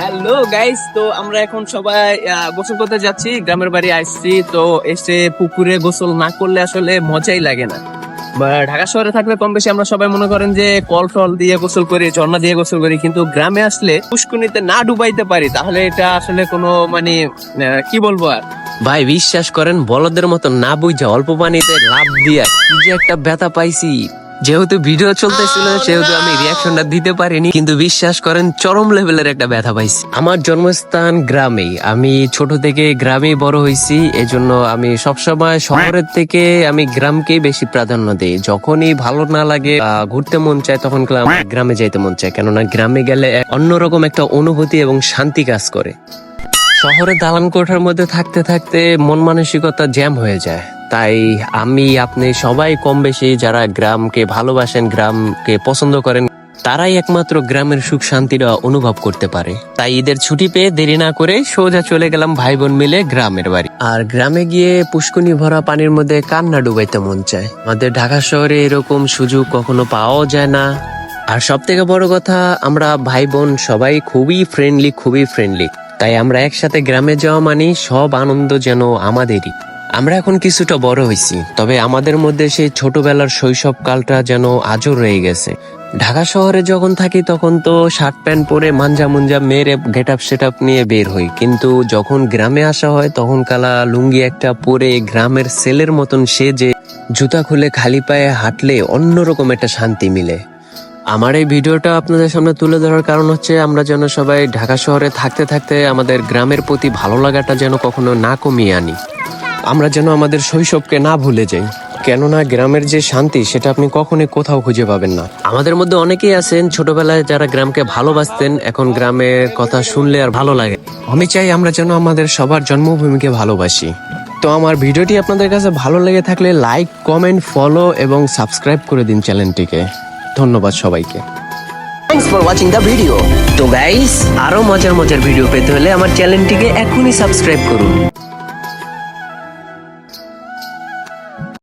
Hello guys তো আমরা এখন সবাই গোসল করতে যাচ্ছি, গ্রামের বাড়ি আসছি। তো এসে পুকুরে গোসল না করলে আসলে মজাই লাগে না। ঢাকা শহরে থাকলে কম বেশি আমরা সবাই মনে করেন যে কল টল দিয়ে গোসল করি, ঝর্ণা দিয়ে গোসল করি। কিন্তু গ্রামে আসলে পুষ্কুনিতে না ডুবাইতে পারি, তাহলে এটা আসলে কোনো মানে কি বলব আর? ভাই, বিশ্বাস করেন, বলদের মতো না বুঝা অল্প পানিতে লাভ দিয়া যে একটা ব্যথা পাইছি। যেহেতু ভিডিও চলতেছিল সেহেতু আমি রিয়াকশনটা দিতে পারিনি কিন্তু বিশ্বাস করেন চরম লেভেলের একটা ব্যথা পাইছি। আমার জন্মস্থান গ্রামেই। আমি ছোট থেকে গ্রামেই বড় হয়েছি এজন্য আমি সবসময় শহরের থেকে আমি গ্রামকেই বেশি প্রাধান্য দিই। যখনই ভালো না লাগে ঘুরতে মন চায় তখন গ্রাম- গ্রামে যাইতে মন চায় কেননা গ্রামে গেলে অন্যরকম একটা অনুভূতি এবং শান্তি কাজ করে। শহরে দালান কোঠার মধ্যে থাকতে থাকতে মন মানসিকতা জ্যাম হয়ে যায়। তাই আমি, আপনি সবাই কম বেশি যারা গ্রামকে ভালোবাসেন, গ্রামকে পছন্দ করেন, তারাই একমাত্র গ্রামের সুখ শান্তিটা অনুভব করতে পারে। তাই ঈদের ছুটি পেয়ে দেরি না করে সোজা চলে গেলাম ভাই বোন মিলে গ্রামের বাড়ি। আর গ্রামে গিয়ে পুষ্কনি ভরা পানির মধ্যে কান্না ডুবাইতে মন চায়। আমাদের ঢাকা শহরে এরকম সুযোগ কখনো পাওয়াও যায় না। আর সব থেকে বড় কথা, আমরা ভাই বোন সবাই খুবই ফ্রেন্ডলি খুবই ফ্রেন্ডলি তাই আমরা একসাথে গ্রামে যাওয়া মানে সব আনন্দ যেন আমাদেরই। আমরা এখন কিছুটা বড় হয়েছি তবে আমাদের মধ্যে সেই ছোটবেলার শৈশব কালটা যেন আজও রয়ে গেছে। ঢাকা শহরে যখন থাকি তখন তো শার্ট প্যান্ট পরে মাঞ্জা মুঞ্জা মেরে গেট আপ, সেট আপ নিয়ে বের হই। কিন্তু যখন গ্রামে আসা হয় তখন কালা লুঙ্গি একটা পরে গ্রামের সেলের মতন সেজে জুতা খুলে খালি পায়ে হাঁটলে অন্যরকম একটা শান্তি মিলে। আমার এই ভিডিওটা আপনাদের সামনে তুলে ধরার কারণ হচ্ছে আমরা যেন সবাই ঢাকা শহরে থাকতে থাকতে আমাদের গ্রামের প্রতি ভালো লাগাটা যেন কখনো না কমিয়ে আনি। আমরা যেন আমাদের শৈশবকে না ভুলে যাই। কেননা গ্রামের যে শান্তি সেটা আপনি কখনোই কোথাও খুঁজে পাবেন না। আমাদের মধ্যে অনেকেই আছেন ছোটবেলায় যারা গ্রামকে ভালোবাসতেন এখন গ্রামের কথা শুনলে আর ভালো লাগে। আমি চাই আমরা যেন আমাদের সবার জন্মভূমিকে ভালোবাসি। তো আমার ভিডিওটি আপনাদের কাছে ভালো লেগে থাকলে লাইক কমেন্ট ফলো এবং সাবস্ক্রাইব করে দিন চ্যানেলটিকে। ধন্যবাদ সবাইকে। Thanks for watching the video তো গাইস আরও মজার মজার ভিডিও পেতে হলে আমার চ্যানেলটিকে এখনই সাবস্ক্রাইব করুন।